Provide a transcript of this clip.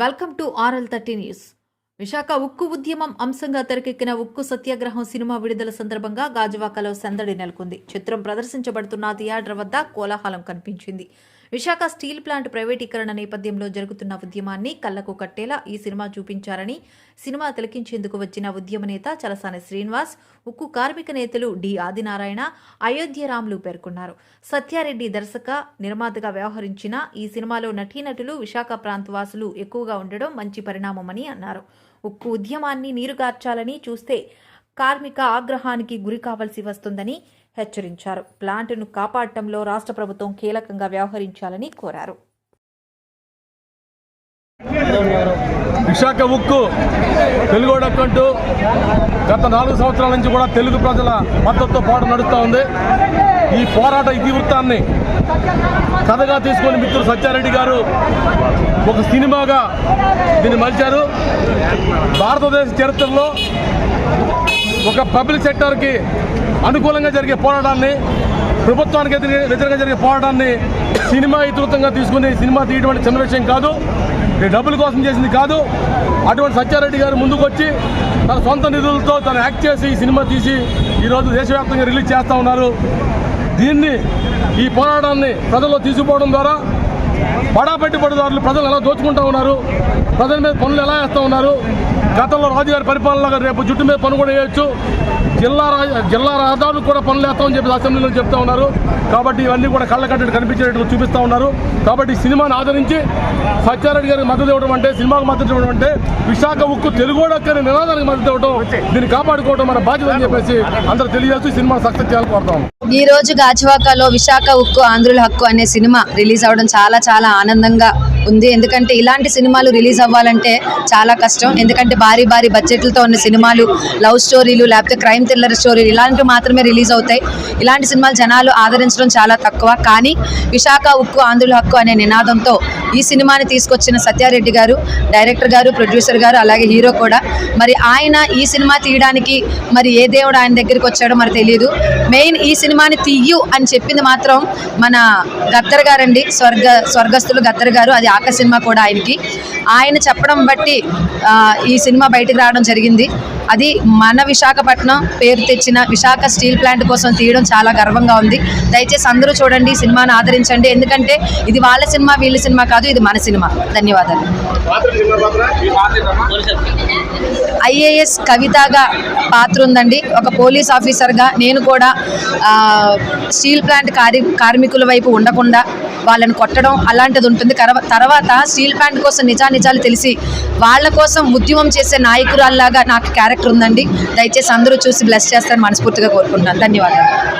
Welcome to RL thirty news. Visakha ఉక్కు ఉద్యమం అంశంగా తెరకెక్కిన ఉక్కు సత్యాగ్రహం సినిమా విడుదల సందర్భంగా గాజువాకలో సందడి నెలకొంది. చిత్రం ప్రదర్శించబడుతున్న థియేటర్ వద్ద కోలాహలం కనిపించింది. విశాఖ స్టీల్ ప్లాంట్ ప్రైవేటీకరణ నేపథ్యంలో జరుగుతున్న ఉద్యమాన్ని కళ్ళకు కట్టేలా ఈ సినిమా చూపించారని సినిమా తిలకించేందుకు వచ్చిన ఉద్యమ నేత చలసాని శ్రీనివాస్ ఉక్కు కార్మిక నేతలు డి ఆదినారాయణ అయోధ్యరాములు పేర్కొన్నారు. సత్యారెడ్డి దర్శక నిర్మాతగా వ్యవహరించిన ఈ సినిమాలో నటీనటులు విశాఖ ప్రాంతవాసులు ఎక్కువగా ఉండడం మంచి పరిణామమని అన్నారు. ఉక్కు ఉద్యమాన్ని నీరుగార్చాలని చూస్తే కార్మిక ఆగ్రహానికి గురి కావాల్సి వస్తుందని హెచ్చరించారు. ప్లాంట్ను కాపాడటంలో రాష్ట్ర ప్రభుత్వం కీలకంగా వ్యవహరించాలని కోరారు. విశాఖ ఉక్కు తెలుగు అంటూ గత నాలుగు సంవత్సరాల నుంచి కూడా తెలుగు ప్రజల మద్దతుతో పాటు నడుస్తూ ఉంది. ఈ పోరాట ఇతివృత్తాన్ని కథగా తీసుకొని మిత్రుడు సత్యారెడ్డి గారు ఒక సినిమాగా దీన్ని మలిచారు. భారతదేశ చరిత్రలో ఒక పబ్లిక్ సెక్టర్కి అనుకూలంగా జరిగే పోరాటాన్ని ప్రభుత్వానికి వ్యతిరేకంగా జరిగే పోరాటాన్ని సినిమా ఇతివృత్తంగా తీసుకుని సినిమా తీయటం అంటే చిన్న విషయం కాదు. డబ్బుల కోసం చేసింది కాదు. అటువంటి సత్యారెడ్డి గారు ముందుకు వచ్చి తన సొంత నిధులతో తను యాక్ట్ చేసి ఈ సినిమా తీసి ఈరోజు దేశవ్యాప్తంగా రిలీజ్ చేస్తూ ఉన్నారు. దీన్ని ఈ పోరాటాన్ని ప్రజల్లో తీసుకుపోవడం ద్వారా బడా పెట్టుబడిదారులు ప్రజలు ఎలా దోచుకుంటా ఉన్నారు? ప్రజల మీద పనులు ఎలా వేస్తూ ఉన్నారు? గతంలో రాజుగారి పరిపాలనగా రేపు జుట్టు మీద పని కూడా వేయొచ్చు జిల్లా జిల్లా రహదారులు కూడా పనులు వేస్తామని చెప్పి అసెంబ్లీలో చెప్తా ఉన్నారు. కాబట్టి ఇవన్నీ కూడా కళ్ళ కట్టడి కనిపించేటట్టు చూపిస్తూ ఉన్నారు. కాబట్టి సినిమాను ఆదరించి సత్యారెడ్డి గారికి మద్దతు ఇవ్వడం అంటే సినిమాకు మద్దతు ఇవ్వడం అంటే విశాఖ ఉక్కు కూడా నినాదానికి మద్దతు ఇవ్వడం దీన్ని కాపాడుకోవడం మన బాధ్యత అని చెప్పేసి అందరూ తెలియజేస్తూ సినిమా సక్సెస్ చేయాలని కోరుతాం ఈ రోజు గాజువాకలో విశాఖ ఉక్కు ఆంధ్రుల హక్కు అనే సినిమా రిలీజ్ అవడం చాలా చాలా ఆనందంగా ఉంది. ఎందుకంటే ఇలాంటి సినిమాలు రిలీజ్ అవ్వాలంటే చాలా కష్టం. ఎందుకంటే భారీ భారీ బడ్జెట్లతో ఉన్న సినిమాలు లవ్ స్టోరీలు లేకపోతే క్రైమ్ థ్రిల్లర్ స్టోరీలు ఇలాంటివి మాత్రమే రిలీజ్ అవుతాయి. ఇలాంటి సినిమాలు జనాలు ఆదరించడం చాలా తక్కువ. కానీ విశాఖ ఉక్కు ఆంధ్రుల హక్కు అనే నినాదంతో ఈ సినిమాని తీసుకొచ్చిన సత్యారెడ్డి గారు డైరెక్టర్ గారు ప్రొడ్యూసర్ గారు అలాగే హీరో కూడా. మరి ఆయన ఈ సినిమా తీయడానికి మరి ఏ దేవుడు ఆయన దగ్గరికి వచ్చాడో మరి తెలియదు మెయిన్ ఈ సినిమాని తీయు అని చెప్పింది మాత్రం మన గత్తర్ గారండి. స్వర్గ స్వర్గస్థులు గత్తర్ గారు. అది ఆక సినిమా కూడా ఆయనకి. ఆయన చెప్పడం బట్టి ఈ సినిమా బయటకు రావడం జరిగింది. అది మన విశాఖపట్నం పేరు తెచ్చిన విశాఖ స్టీల్ ప్లాంట్ కోసం తీయడం చాలా గర్వంగా ఉంది. దయచేసి అందరూ చూడండి ఈ సినిమాను ఆదరించండి. ఎందుకంటే ఇది వాళ్ళ సినిమా వీళ్ళ సినిమా కాదు ఇది మన సినిమా. ధన్యవాదాలు. ఐఏఎస్ కవితగా పాత్ర ఉందండి. ఒక పోలీస్ ఆఫీసర్గా నేను కూడా స్టీల్ ప్లాంట్ కార్మి కార్మికుల వైపు ఉండకుండా వాళ్ళని కొట్టడం అలాంటిది ఉంటుంది. తర్వాత స్టీల్ ప్లాంట్ కోసం నిజానిజాలు తెలిసి వాళ్ళ కోసం ఉద్యమం చేసే నాయకురాల్లాగా నాకు క్యారెక్టర్ ఉందండి. దయచేసి అందరూ చూసి బ్లెస్ చేస్తారని మనస్ఫూర్తిగా కోరుకుంటున్నాను. ధన్యవాదాలు.